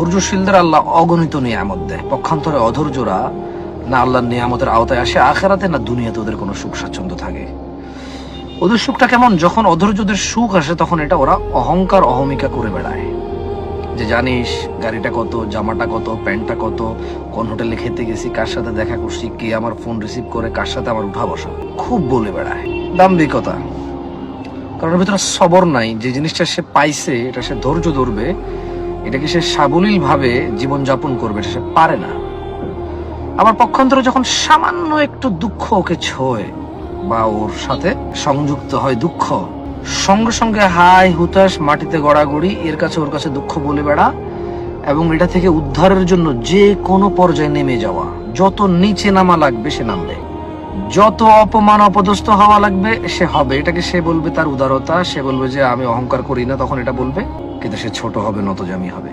ধৈর্যশীলদের আল্লাহ অগণিত নিয়ামত দেয়। পক্ষান্তরে অধৈর্যরা না আল্লাহর নিয়ামতের আওতায় আসে, আখেরাতে না দুনিয়াতে ওদের কোনো সুখ স্বাচ্ছন্দ্য থাকে। ওদের সুখটা কেমন? যখন অধৈর্যদের সুখ আসে, তখন এটা ওরা অহংকার, অহমিকা করে বেড়ায়। যে জানিস, গাড়িটা কত, জামাটা কত, প্যান্টটা কত, কোন হোটেলে খেতে গেছি, কার সাথে দেখা করছি, কে আমার ফোন রিসিভ করে, কার সাথে আমার উঠা বসা। খুব বলে বেড়ায়। দাম্ভিকতা। কারণ ভিতরে সবর নাই। যে জিনিসটা সে পাইছে, এটা সে ধৈর্য ধরবে এটাকে সে সাবলীল ভাবে জীবন যাপন করবে সে পারে না। আবার পক্ষান্তরে যখন সামান্য একটু দুঃখ ওকে ছোঁয় বা ওর সাথে সংযুক্ত হয় দুঃখ, সঙ্গে সঙ্গে হাই হুতাশ মাটিতে গড়াগড়ি, এর কাছে ওর কাছে দুঃখ বলে বেড়া এবং এটা থেকে উদ্ধারের জন্য যে কোনো পর্যায়ে নেমে যাওয়া, যত নিচে নামা লাগবে সে নামবে। যত অপমান অপদস্থ হওয়া লাগবে সে হবে। এটাকে সে বলবে তার উদারতা, সে বলবে যে আমি অহংকার করি না, তখন এটা বলবে। কিন্তু সে ছোট হবে নতজামি হবে।